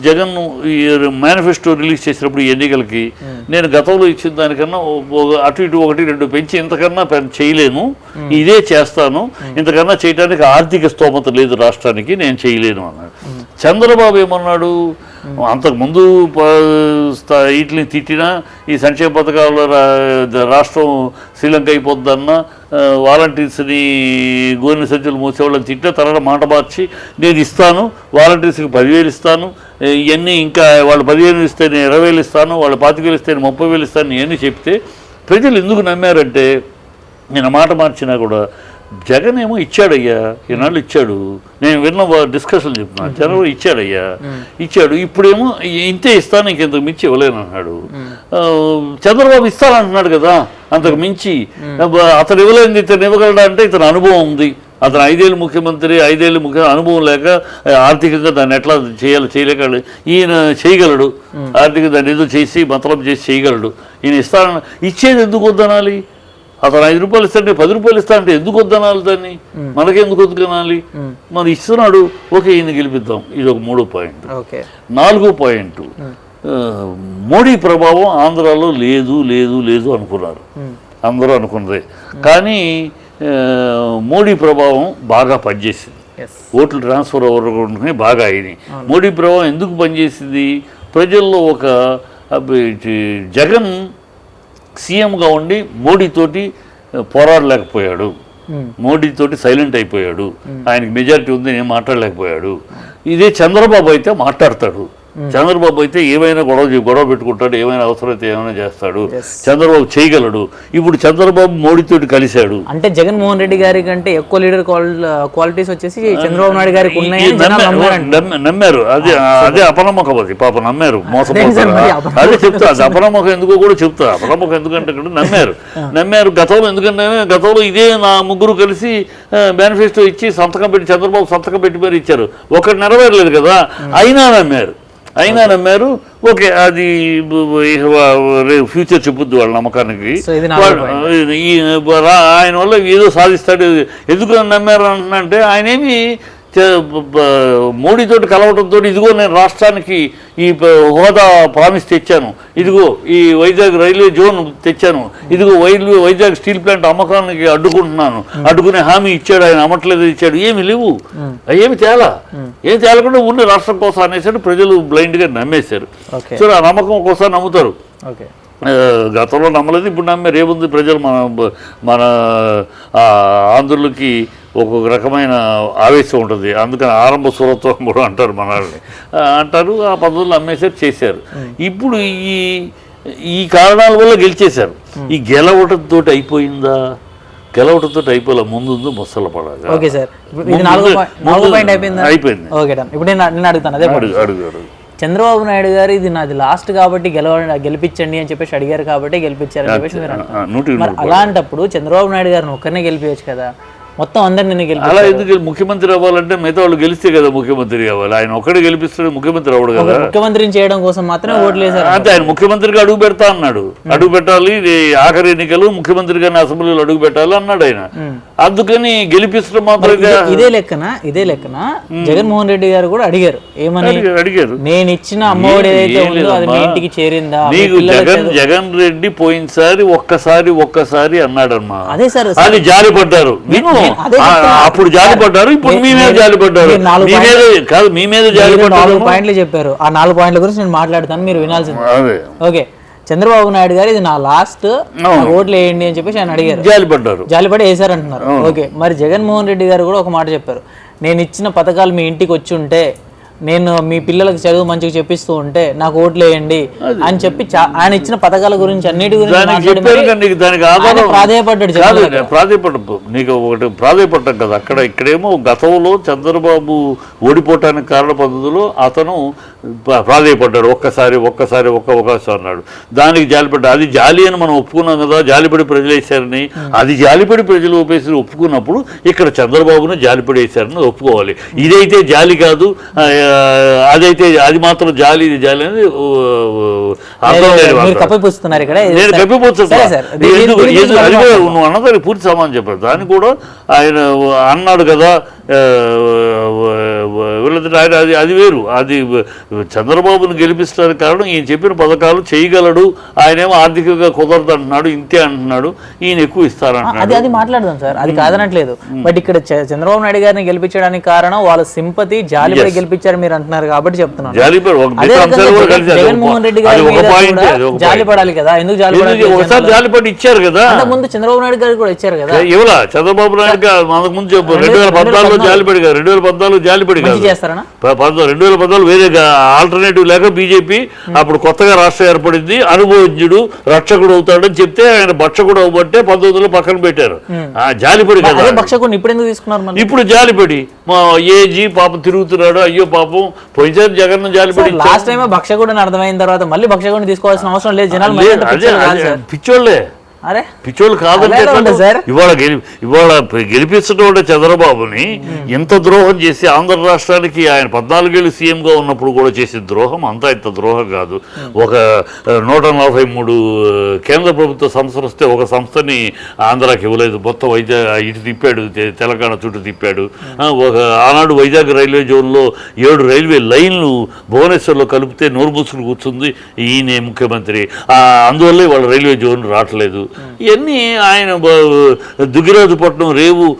జగన్ ఈ manifesto release చేసినప్పుడు ఎన్నికలకి నేను గతంలో ఇచ్చిన దానికన్నా అటు ఇటు ఒకటి రెండు పెంచి ఇంతకన్నా చేయలేను. ఇదే చేస్తాను. ఇంతకన్నా చేయడానికి ఆర్థిక స్తోమత లేదు రాష్ట్రానికి నేను చేయలేను అన్నాడు. చంద్రబాబు ఏమన్నాడు? అంతకుముందు వీటిని తిట్టినా ఈ సంక్షేమ పథకాల రాష్ట్రం శ్రీలంక అయిపోద్దన్న వాలంటీర్స్ని గోనె సంచులు మూసేవాళ్ళని తిట్టిన తర్వాత మాట మార్చి నేను ఇస్తాను వాలంటీర్స్కి పదివేలు ఇస్తాను ఇవన్నీ ఇంకా వాళ్ళు పదిహేను ఇస్తే నేను ఇరవై వేలు ఇస్తాను వాళ్ళు పాతిక వేలు ఇస్తే నేను ముప్పై వేలు ఇస్తాను ఇవన్నీ చెప్తే ప్రజలు ఎందుకు నమ్మారంటే నేను మాట మార్చినా కూడా జగన్ ఏమో ఇచ్చాడయ్యా ఈనాళ్ళు ఇచ్చాడు. నేను విన్న డిస్కషన్ చెప్తున్నా జనం ఇచ్చాడయ్యా. ఇచ్చాడు. ఇప్పుడేమో ఇంతే ఇస్తాను ఇంకెంతకు మించి ఇవ్వలేను అన్నాడు చంద్రబాబు ఇస్తానంటున్నాడు కదా అంతకు మించి అతను ఇవ్వలేనిది ఇతను ఇవ్వగలడా అంటే ఇతను అనుభవం ఉంది. అతను ఐదేళ్ళు ముఖ్యమంత్రి ఐదేళ్ళు ముఖ్య అనుభవం లేక ఆర్థికంగా దాన్ని ఎట్లా చేయాలి చేయలేక ఈయన చేయగలడు. ఆర్థికంగా దాన్ని ఏదో చేసి మతలం చేసి చేయగలడు. ఈయన ఇస్తాను ఇచ్చేది ఎందుకు వద్దనాలి? అతను ఐదు రూపాయలు ఇస్తాంటే పది రూపాయలు ఇస్తా అంటే ఎందుకు వద్దనాలి దాన్ని? మనకెందుకు వద్దనాలి? మరి ఇస్తున్నాడు. ఓకే ఈయన గెలిపిద్దాం. ఇది ఒక మూడో పాయింట్. ఓకే. నాలుగో పాయింట్. మోడీ ప్రభావం ఆంధ్రాలో లేదు లేదు లేదు అనుకున్నారు. అందరూ అనుకున్నదే. కానీ మోడీ ప్రభావం బాగా పనిచేసింది. ఓట్లు ట్రాన్స్ఫర్ అవ్వకుండా బాగా అయినాయి. మోడీ ప్రభావం ఎందుకు పనిచేసింది? ప్రజల్లో ఒక జగన్ సీఎంగా ఉండి మోడీతోటి పోరాడలేకపోయాడు. మోడీతోటి సైలెంట్ అయిపోయాడు. ఆయనకి మెజారిటీ ఉంది నేను మాట్లాడలేకపోయాడు. ఇదే చంద్రబాబు అయితే మాట్లాడతాడు. చంద్రబాబు అయితే ఏమైనా గొడవ గొడవ పెట్టుకుంటాడు ఏమైనా అవసరమైతే ఏమైనా చేస్తాడు. చంద్రబాబు చేయగలడు. ఇప్పుడు చంద్రబాబు మోడీతోటి కలిశాడు. అంటే జగన్మోహన్ రెడ్డి గారి కంటే ఎక్కువ లీడర్ క్వాలిటీస్ వచ్చేసి చంద్రబాబు నాయుడు గారికి నమ్మారు. అదే అదే అపనమ్మకం అది పాప నమ్మారు. మోసపోతారు? అపనమ్మకం. అదే చెప్తా. అది అపనమ్మకం ఎందుకో కూడా చెప్తా. అపనమ్మకం ఎందుకంటే ఇక్కడ నమ్మారు. నమ్మారు. గతంలో ఎందుకంటే గతంలో ఇదే నా ముగ్గురు కలిసి మేనిఫెస్టో ఇచ్చి సంతకం పెట్టి చంద్రబాబు సంతకం పెట్టి మరి ఇచ్చారు. ఒకటి నెరవేరలేదు కదా. అయినా నమ్మారు. అయినా నమ్మారు. ఓకే అది ఫ్యూచర్ చెప్పుద్ది వాళ్ళ నమ్మకానికి. ఆయన వల్ల ఏదో సాధిస్తాడు. ఎందుకు నమ్మారు అంటున్నంటే ఆయన ఏమి మోడీతోటి కలవడంతో ఇదిగో నేను రాష్ట్రానికి ఈ హోదా ప్రామిస్ తెచ్చాను. ఇదిగో ఈ వైజాగ్ రైల్వే జోన్ తెచ్చాను. ఇదిగో వైల్వే వైజాగ్ స్టీల్ ప్లాంట్ అమ్మకానికి అడ్డుకుంటున్నాను. అడ్డుకునే హామీ ఇచ్చాడు ఆయన అమ్మట్లేదు ఇచ్చాడు. ఏమి లేవు. ఏమి తేలా. ఏం తేలకుండా ఉన్న రాష్ట్రం కోసం అనేసాడు ప్రజలు బ్లైండ్గా నమ్మేశారు. సో ఆ నమ్మకం కోసం నమ్ముతారు. గతంలో నమ్మలేదు ఇప్పుడు నమ్మారు ఏముంది ప్రజలు మన మన ఆంధ్రులకి ఒక్కొక్క రకమైన ఆవేశం ఉంటుంది. అందుకని ఆరంభ సురత్వం కూడా అంటారు మన వాళ్ళని ఆ, అంటారు ఆ పద్ధతులు అమ్మేశారు చేశారు. ఇప్పుడు ఈ ఈ కారణాల వల్ల గెలిచేశారు. ఈ గెలవటంతో అయిపోయిందా? గెలవటంతో అయిపోలే ముందు ముసల పడాలి ఓకే సార్ అయిపోయిందా? అయిపోయింది. ఓకే ఇప్పుడు నేను నేను అడుగుతాను అదే. అడుగు అడుగు అడుగు. చంద్రబాబు నాయుడు గారు ఇది నాది లాస్ట్ కాబట్టి గెలవ గెలిపించండి అని చెప్పేసి అడిగారు కాబట్టి గెలిపించారని చెప్పేసి మీరు నూటికి మరి నూరు అలాంటప్పుడు చంద్రబాబు నాయుడు గారిని ఒక్కరినే గెలిపించచ్చు కదా? మొత్తం అందరిని అలా గెలిపించారు. ఎందుకు ముఖ్యమంత్రి అవ్వాలంటే మిగతా వాళ్ళు గెలిస్తే కదా ముఖ్యమంత్రి అవ్వాలి. ఆయన ఒక్కడే గెలిపిస్తాడు ముఖ్యమంత్రి అవ్వడు కదా. ముఖ్యమంత్రిని చేయడం కోసం మాత్రమే ఓట్లు వేశారు. అంతే ఆయన ముఖ్యమంత్రిగా అడుగు పెడతా అన్నాడు. అడుగు పెట్టాలి ఆఖరి ఎన్నికలు ముఖ్యమంత్రిగానే అసెంబ్లీలో అడుగు పెట్టాలి అన్నాడు ఆయన. అందుకని గెలిపించడం మాత్రం ఇదే- లెక్కన ఇదే లెక్కన జగన్మోహన్ రెడ్డి గారు కూడా అడిగారు. ఏమని? అడిగారు- నేను ఇచ్చిన అమ్మఒడి ఏదైతే ఉందో అది మీ. ఇంటికి చేరిందా? నీకు జగన్ జగన్ రెడ్డి పోయినసారి ఒక్కసారి ఒక్కసారి అన్నాడమ్మా. అదే సార్ అది జాలి పడ్డారు అప్పుడు జాలి పడ్డారు ఇప్పుడు మీ మీద జాలి పడ్డారు మీ మీద కాదు మీ మీద జాలి పడ్డారు పాయింట్లు చెప్పారు. ఆ నాలుగు పాయింట్ల గురించి నేను మాట్లాడతాను మీరు వినాల్సింది. అదే. ఓకే. చంద్రబాబు నాయుడు గారు ఇది నా లాస్ట్. ఓట్లు వేయండి అని చెప్పేసి ఆయన అడిగారు. జాలి పడ్డారు జాలిపడి వేశారంటున్నారు. ఓకే. మరి జగన్మోహన్ రెడ్డి గారు కూడా ఒక మాట చెప్పారు. నేను ఇచ్చిన పథకాలు మీ ఇంటికి వచ్చి ఉంటే నేను మీ పిల్లలకు చదువు మంచిగా చెప్పిస్తూ ఉంటే నాకు ఓట్లు వేయండి అని చెప్పి ఆయన ఇచ్చిన పథకాల గురించి అన్నిటి గురించి దానికి నీకు ఆధారం ప్రాధేయపడ్డాడు ఒకటి ప్రాధాయపడ్డం కదా అక్కడ ఇక్కడేమో గతంలో చంద్రబాబు ఓడిపోవటానికి కారణ పద్ధతిలో అతను ప్రా- ప్రాధేయపడ్డాడు ఒక్కసారి ఒక్కసారి ఒక్క అవకాశం అన్నాడు. దానికి జాలిపడ్డా అది జాలి అని మనం ఒప్పుకున్నాం కదా జాలిపడి ప్రజలు వేశారని. అది జాలిపడి ప్రజలు ఒప్పేసి ఒప్పుకున్నప్పుడు ఇక్కడ చంద్రబాబును జాలిపడి వేశారని ఒప్పుకోవాలి. ఇదైతే జాలి కాదు అదైతే అది మాత్రం జాలి ఇది జాలి అనేది ఓ, అర్థం ఇక్కడ. నేను అది కూడా. నువ్వు అన్నదానికి పూర్తి సమానం చెప్పారు దాన్ని కూడా ఆయన అన్నాడు కదా వీళ్ళది ఆయన అది అది వేరు. అది చంద్రబాబును గెలిపిస్తానికి కారణం ఈయన చెప్పిన పథకాలు చేయగలడు ఆయనేమో ఆర్థికంగా కుదరదు అంటున్నాడు ఇంతే అంటున్నాడు ఈయన ఎక్కువ అది ఇస్తారంటున్నాడు. అది మాట్లాడదాం సార్. అది కాదనట్లేదు. బట్ ఇక్కడ చంద్రబాబు నాయుడు గారిని గెలిపించడానికి కారణం వాళ్ళ సింపతి జాలిపడి గెలిపించారు మీరు అంటున్నారు కాబట్టి చెప్తున్నాను. అదే అది జగన్మోహన్ రెడ్డి గారి అది ఒక మీద పాయింట్ కూడా అది ఒక జాలి పాయింట్. పడాలి కదా. ఎందుకు జాలి పడాలి ఎందుకు ఒకసారి జాలిపడి ఇచ్చారు కదా. ముందు చంద్రబాబు నాయుడు గారికి కూడా ఇచ్చారు కదా. ఇవ్వలా? చంద్రబాబు నాయుడు గారు మనకు ముందు చెప్పు రెండు వేల పద్నాలుగులో జాలిపడి కాదు రెండు వేల పద్నాలుగు జాలిపడి కాదు చేస్తారనా? రెండు వేల పద్నాలుగు వేరే ఆల్టర్నేటివ్ లేక బీజేపీ అప్పుడు కొత్తగా రాష్ట్రం ఏర్పడింది. అనుభవజ్ఞుడు రక్షకుడు అవుతాడని చెప్తే ఆయన భక్షకుడు అవ్వబట్టే పంతొమ్మిదిలో పక్కన పెట్టారు. ఆ జాలిపడి కదా. అదే భక్షకుని ఇప్పుడు ఎందుకు తీసుకున్నారు ఇప్పుడు జాలిపడి. మా ఏజీ పాపం తిరుగుతున్నాడు. అయ్యో పాపం. పోయినసారి జగన్ జాలిపడి. లాస్ట్ టైం భక్షకుడు అర్థమైన తర్వాత మళ్ళీ భక్షకుడిని తీసుకోవాల్సిన అవసరం లేదు. జనాలు పిచ్చోళ్ళు. అరే పిచ్చోళ్ళు కాదంటే? సార్. ఇవాళ గెలి ఇవాళ గెలిపించడం అంటే చంద్రబాబుని ఎంత ద్రోహం చేసి ఆంధ్ర రాష్ట్రానికి ఆయన పద్నాలుగేళ్ళు సీఎంగా ఉన్నప్పుడు కూడా చేసిన ద్రోహం అంతా ఇంత ద్రోహం కాదు. ఒక నూట నలభై మూడు కేంద్ర ప్రభుత్వ సంస్థలు వస్తే ఒక సంస్థని ఆంధ్రాకి ఇవ్వలేదు. మొత్తం వైజాగ్ ఇటు తిప్పాడు తెలంగాణ చుట్టూ తిప్పాడు. ఒక ఆనాడు వైజాగ్ రైల్వే జోన్లో ఏడు రైల్వే లైన్లు భువనేశ్వర్లో కలిపితే నోరు మూసుకుని కూర్చుంది ఈయనే ముఖ్యమంత్రి. అందువల్లే వాళ్ళ రైల్వే జోన్ రావట్లేదు. ఇవన్నీ ఆయన బ- దుగ్గిరాజుపట్నం రేవు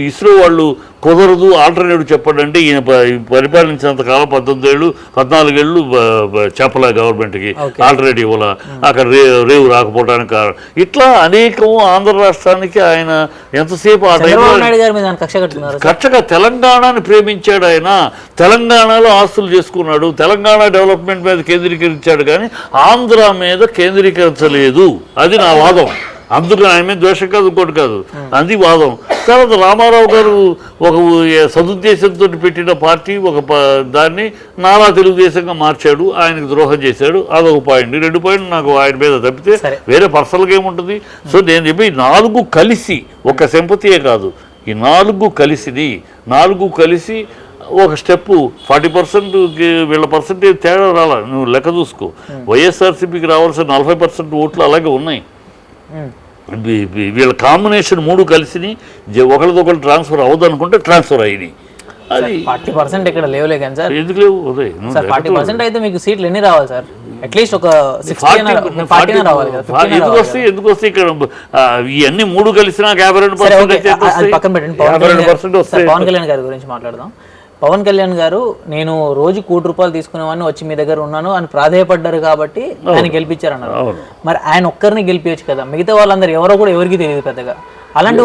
ఇస్రో వాళ్ళు కుదరదు ఆల్టర్నేటివ్ చెప్పండి అంటే ఈయన పరిపాలించినంత కాలం పద్దెనిమిది ఏళ్ళు పద్నాలుగేళ్ళు బ- బ- చెప్పలే గవర్నమెంట్కి. ఆల్టర్నేటివ్ ఇవ్వాల. అక్కడ రే రేవు రాకపోవడానికి కారణం. ఇట్లా అనేకం ఆంధ్ర రాష్ట్రానికి ఆయన ఎంతసేపు ఆ టైంలో చంద్రబాబు నాయుడు గారి మీద ఆయన కక్ష కట్టుకున్నారు. కచ్చగా తెలంగాణని ప్రేమించాడు ఆయన. తెలంగాణలో ఆస్తులు చేసుకున్నాడు. తెలంగాణ డెవలప్మెంట్ మీద కేంద్రీకరించాడు కానీ ఆంధ్ర మీద కేంద్రీకరించలేదు. అది నా వాదం. అందుకని ఆయన మీద ద్వేషం కాదు ఇంకోటి కాదు. అది వాదం. తర్వాత రామారావు గారు ఒక సదుద్దేశంతో పెట్టిన పార్టీ ఒక దాన్ని నారా తెలుగుదేశంగా మార్చాడు ఆయనకు ద్రోహం చేశాడు. అదొక పాయింట్ రెండు పాయింట్ నాకు ఆయన మీద తప్పితే. వేరే పర్సనల్గా ఏముంటుంది? సో నేను చెప్పి నాలుగు కలిసి ఒక సింపతియే కాదు. ఈ నాలుగు కలిసిది. నాలుగు కలిసి ఒక స్టెప్ ఫార్టీ పర్సెంట్ వీళ్ళ పర్సెంటేజ్ తేడా రాలా. నువ్వు లెక్క చూసుకో. వైఎస్ఆర్సీపీకి రావాల్సిన నలభై పర్సెంట్ ఓట్లు అలాగే ఉన్నాయి. వీళ్ళ కాంబినేషన్ మూడు కలిసి ఒకరిదొకరు ట్రాన్స్ఫర్ అవ్వదు అనుకుంటే ట్రాన్స్ఫర్ అయ్యింది అది ఫార్టీ పర్సెంట్ ఇక్కడ లేవులే కానీ సార్. ఎందుకు లేవు? ఉదయ్ సార్ ఫార్టీ పర్సెంట్ అయితే మీకు సీట్లు ఎన్ని రావాలి సార్? అట్లీస్ట్ ఒక సిక్స్టీ ఫార్టీ ఫార్టీ రావాలి కదా 50 ఎందుకు రావాలి వస్తాయి ఎందుకు వస్తాయి ఇక్కడ? ఇవన్నీ మూడు కలిసినా యాభై రెండు పర్సెంట్ పక్కన పెట్టండి పవన్ కళ్యాణ్ గారి గురించి మాట్లాడదాం. పవన్ కళ్యాణ్ గారు నేను రోజు కోటి రూపాయలు తీసుకునేవాడిని వచ్చి మీ దగ్గర ఉన్నాను అని ప్రాధేయపడ్డారు కాబట్టి ఆయన గెలిపించారన్నారు. మరి ఆయన ఒక్కరిని గెలిపించచ్చు కదా? మిగతా వాళ్ళందరూ ఎవరో కూడా ఎవరికి తెలియదు పెద్దగా. అలాంటి